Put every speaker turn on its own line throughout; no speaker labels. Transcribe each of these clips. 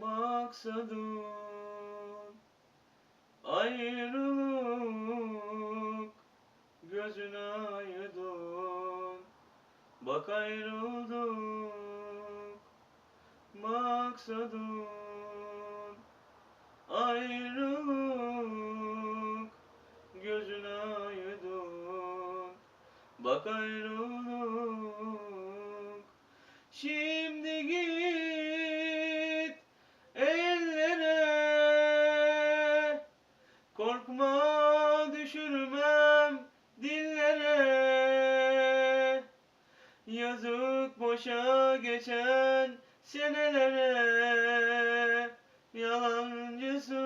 maksadın. Ayrılık gözüne aydın. Bak ayrıldık maksadın. Ayrılık gözüne aydın. Bak ayrılık Korkma düşürmem dillere. Yazık boşa geçen senelere. Yalancısın.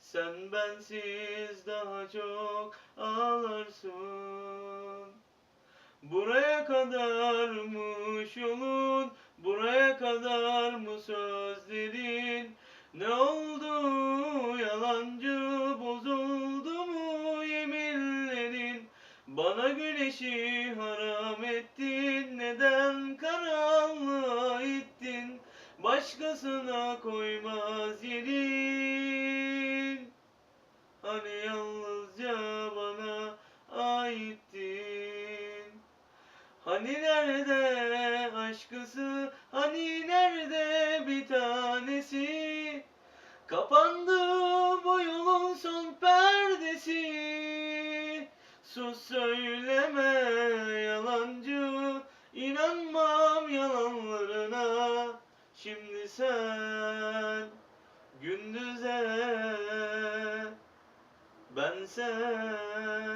Sen bensiz daha çok ağlarsın. Buraya kadarmış yolun Buraya kadar mı sözlerin. Ne oldu Bana güneşi haram ettin Neden karanlığa ittin? Başkasına koymaz yerin. Hani yalnızca bana aittin? Hani nerede aşkısı Hani nerede bir tanesi? Kapandı bu yolun son perdesi Sus söyleme yalancı inanmam yalanlarına. Şimdi sen gündüze bense karanlığına